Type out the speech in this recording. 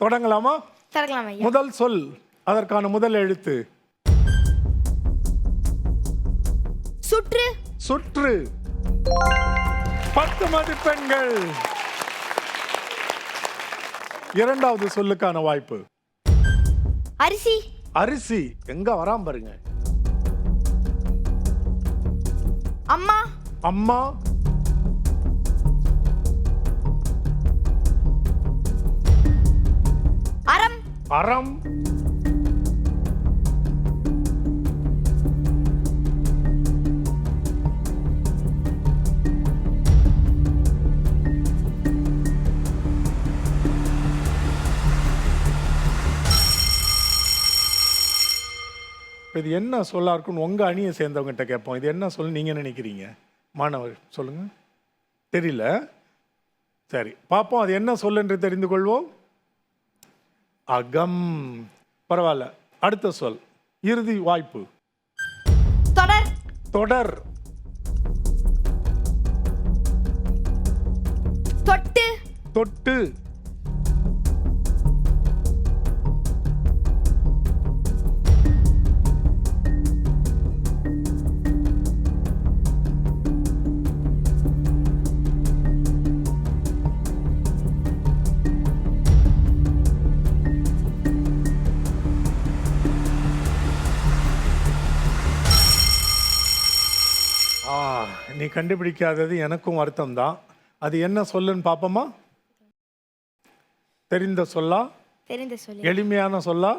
தொடங்கலாமா? ஐயா. முதல் சொல் அதற்கான முதல் எழுத்து. சுற்று. சுற்று. பத்து மதிப்பெண்கள் இரண்டாவது சொல்லுக்கான வாய்ப்பு. அரிசி. அரிசி. எங்க வராம பாருங்க. அம்மா. அம்மா. அறம் இது என்ன சொல்லா இருக்குன்னு உங்கள் அணியை சேர்ந்தவங்ககிட்ட கேட்போம். இது என்ன சொல்லு நீங்கள் நினைக்கிறீங்க? மாணவர் சொல்லுங்கள் தெரியல. சரி பார்ப்போம். அது என்ன சொல் என்று தெரிந்து கொள்வோம். அகம். பரவாயில்ல. அடுத்த சொல். இறுதி வாய்ப்பு. தொடர். தொடர். தொட்டு. தொட்டு. ஆ நீ கண்டுபிடிக்காதது எனக்கும் வருத்தம் தான் அது என்ன சொல்லுன்னு பார்ப்போமா தெரிந்த சொல்லா? தெரிந்த சொல்லி எளிமையான சொல்லா?